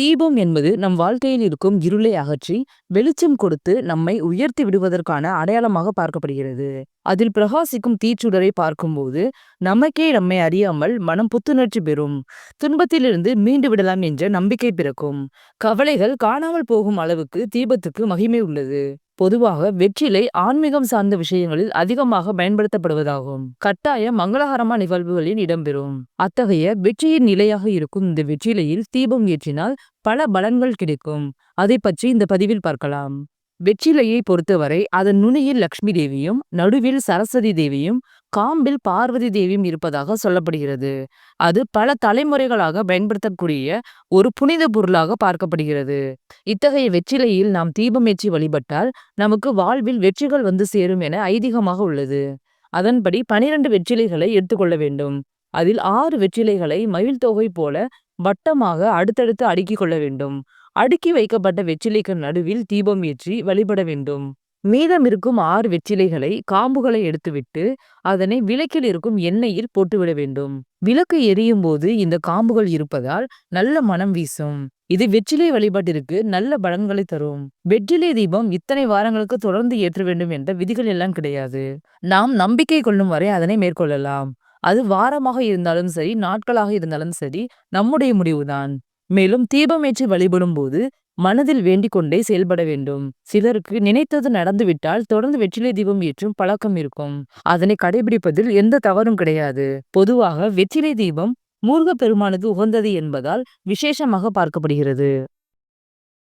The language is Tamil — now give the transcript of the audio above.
தீபம் என்பது நம் வாழ்க்கையில் இருக்கும் இருளை அகற்றி வெளிச்சம் கொடுத்து நம்மை உயர்த்தி விடுவதற்கான அடையாளமாக பார்க்கப்படுகிறது. அதில் பிரகாசிக்கும் தீச்சுடரை பார்க்கும்போது நமக்கே நம்மை அறியாமல் மனம் புத்துணர்ச்சி பெறும். துன்பத்திலிருந்து மீண்டு விடலாம் என்ற நம்பிக்கை பிறக்கும். கவலைகள் காணாமல் போகும் அளவுக்கு தீபத்துக்கு மகிமை உள்ளது. பொதுவாக வெற்றிலை ஆன்மீகம் சார்ந்த விஷயங்களில் அதிகமாக பயன்படுத்தப்படுவதாகும். கட்டாய மங்களகரமான நிகழ்வுகளில் இடம்பெறும். அத்தகைய வெற்றியின் நிலையாக இருக்கும் இந்த வெற்றிலையில் தீபம் ஏற்றினால் பல பலன்கள் கிடைக்கும். அதை பற்றி இந்த பதிவில் பார்க்கலாம். வெற்றிலையை பொறுத்தவரை அதன் நுனியில் லக்ஷ்மி தேவியும் நடுவில் சரஸ்வதி தேவியும் காம்பில் பார்வதி தேவியும் இருப்பதாக சொல்லப்படுகிறது. அது பல தலைமுறைகளாக பயன்படுத்தக்கூடிய ஒரு புனித பொருளாக பார்க்கப்படுகிறது. இத்தகைய வெற்றிலையில் நாம் தீபமேற்றி வழிபட்டால் நமக்கு வாழ்வில் வெற்றிகள் வந்து சேரும் என ஐதீகமாக உள்ளது. அதன்படி பனிரெண்டு வெற்றிலைகளை எடுத்துக்கொள்ள வேண்டும். அதில் ஆறு வெற்றிலைகளை மயில் தொகை போல வட்டமாக அடுத்தடுத்து அடுக்கிக் கொள்ள வேண்டும். அடுக்கி வைக்கப்பட்ட வெற்றிலைக்கு நடுவில் தீபம் ஏற்றி வழிபட வேண்டும். மீதம் இருக்கும் ஆறு வெற்றிலைகளை காம்புகளை எடுத்துவிட்டு அதனை விளக்கில் இருக்கும் எண்ணெயில் போட்டுவிட வேண்டும். விளக்கு எரியும் போது இந்த காம்புகள் இருப்பதால் நல்ல மனம் வீசும். இது வெற்றிலை வழிபாட்டிற்கு நல்ல பலன்களை தரும். வெற்றிலை தீபம் இத்தனை வாரங்களுக்கு தொடர்ந்து ஏற்ற வேண்டும் என்ற விதிகள் எல்லாம் கிடையாது. நாம் நம்பிக்கை கொள்ளும் வரை அதனை மேற்கொள்ளலாம். அது வாரமாக இருந்தாலும் சரி நாட்களாக இருந்தாலும் சரி நம்முடைய முடிவுதான். மேலும் தீபமேற்றி வழிபடும் போது மனதில் வேண்டிக் கொண்டே செயல்பட வேண்டும். சிலருக்கு நினைத்தது நடந்துவிட்டால் தொடர்ந்து வெற்றிலை தீபம் ஏற்றும் பழக்கம் இருக்கும். அதனை கடைபிடிப்பதில் எந்த தவறும் கிடையாது. பொதுவாக வெற்றிலை தீபம் முருகப் பெருமானுக்கு உகந்தது என்பதால் விசேஷமாக பார்க்கப்படுகிறது.